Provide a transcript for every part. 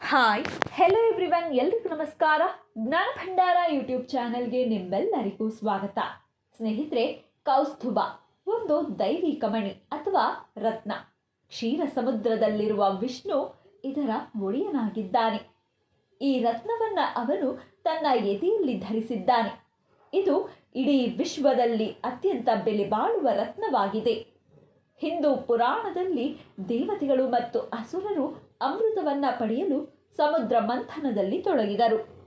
Hi hello everyone ಎಲ್ರಿಗೂ ನಮಸ್ಕಾರ. ಜ್ಞಾನ ಭಂಡಾರ ಯೂಟ್ಯೂಬ್ ಚಾನೆಲ್ಗೆ ನಿಮ್ಮೆಲ್ಲರಿಗೂ ಸ್ವಾಗತ. ಸ್ನೇಹಿತರೆ, ಕೌಸ್ತುಭ, ಒಂದು ದೈವಿಕ ಮಣಿ ಅಥವಾ ರತ್ನ. ಕ್ಷೀರ ಸಮುದ್ರದಲ್ಲಿರುವ ವಿಷ್ಣು ಇದರ ಒಡೆಯನಾಗಿದ್ದಾನೆ. ಈ ರತ್ನವನ್ನ ಅವನು ತನ್ನ ಎದೆಯಲ್ಲಿ ಧರಿಸಿದ್ದಾನೆ. ಇದು ಇಡೀ ವಿಶ್ವದಲ್ಲಿ ಅತ್ಯಂತ ಬೆಲೆ ಬಾಳುವ ರತ್ನವಾಗಿದೆ. ಹಿಂದೂ ಪುರಾಣದಲ್ಲಿ ದೇವತೆಗಳು ಮತ್ತು ಅಸುರರು ಅಮೃತವನ್ನು ಪಡೆಯಲು ಸಮುದ್ರ ಮಂಥನದಲ್ಲಿ ತೊಡಗಿದರು.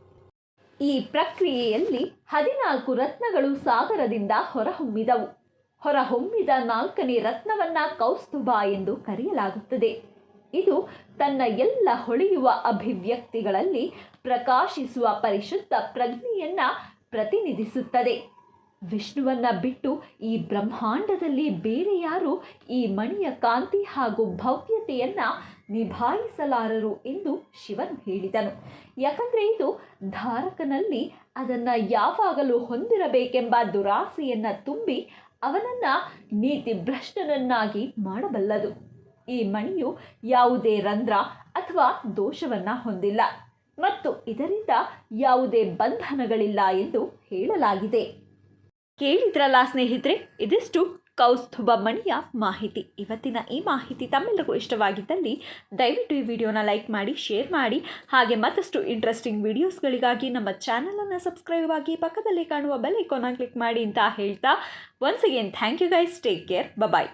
ಈ ಪ್ರಕ್ರಿಯೆಯಲ್ಲಿ ಹದಿನಾಲ್ಕು ರತ್ನಗಳು ಸಾಗರದಿಂದ ಹೊರಹೊಮ್ಮಿದವು. ಹೊರಹೊಮ್ಮಿದ ನಾಲ್ಕನೇ ರತ್ನವನ್ನ ಕೌಸ್ತುಭ ಎಂದು ಕರೆಯಲಾಗುತ್ತದೆ. ಇದು ತನ್ನ ಎಲ್ಲ ಹೊಳೆಯುವ ಅಭಿವ್ಯಕ್ತಿಗಳಲ್ಲಿ ಪ್ರಕಾಶಿಸುವ ಪರಿಶುದ್ಧ ಪ್ರಜ್ಞೆಯನ್ನ ಪ್ರತಿನಿಧಿಸುತ್ತದೆ. ವಿಷ್ಣುವನ್ನ ಬಿಟ್ಟು ಈ ಬ್ರಹ್ಮಾಂಡದಲ್ಲಿ ಬೇರೆ ಯಾರು ಈ ಮಣಿಯ ಕಾಂತಿ ಹಾಗೂ ಭವ್ಯತೆಯನ್ನು ನಿಭಾಯಿಸಲಾರರು ಎಂದು ಶಿವನ್ ಹೇಳಿದನು. ಯಾಕಂದರೆ ಇದು ಧಾರಕನಲ್ಲಿ ಅದನ್ನು ಯಾವಾಗಲೂ ಹೊಂದಿರಬೇಕೆಂಬ ದುರಾಸೆಯನ್ನ ತುಂಬಿ ಅವನನ್ನ ನೀತಿ ಭ್ರಷ್ಟನನ್ನಾಗಿ ಮಾಡಬಲ್ಲದು. ಈ ಮಣಿಯು ಯಾವುದೇ ರಂಧ್ರ ಅಥವಾ ದೋಷವನ್ನ ಹೊಂದಿಲ್ಲ. ಮತ್ತು ಇದರಿಂದ ಯಾವುದೇ ಬಂಧನಗಳಿಲ್ಲ ಎಂದು ಹೇಳಲಾಗಿದೆ. ಕೇಳಿದ್ರಲ್ಲ ಸ್ನೇಹಿತರೆ, ಇದಿಷ್ಟು ಕೌಸ್ತುಭ ಮಣಿಯ ಮಾಹಿತಿ. ಇವತ್ತಿನ ಈ ಮಾಹಿತಿ ತಮ್ಮೆಲ್ಲರಿಗೂ ಇಷ್ಟವಾಗಿದ್ದಲ್ಲಿ ದಯವಿಟ್ಟು ಈ ವಿಡಿಯೋನ ಲೈಕ್ ಮಾಡಿ, ಶೇರ್ ಮಾಡಿ, ಹಾಗೆ ಮತ್ತಷ್ಟು ಇಂಟ್ರೆಸ್ಟಿಂಗ್ ವಿಡಿಯೋಸ್ಗಳಿಗಾಗಿ ನಮ್ಮ ಚಾನಲನ್ನು ಸಬ್ಸ್ಕ್ರೈಬ್ ಆಗಿ ಪಕ್ಕದಲ್ಲಿ ಕಾಣುವ ಬೆಲ್ ಐಕಾನ ಕ್ಲಿಕ್ ಮಾಡಿ ಅಂತ ಹೇಳ್ತಾ once again thank you guys take care bye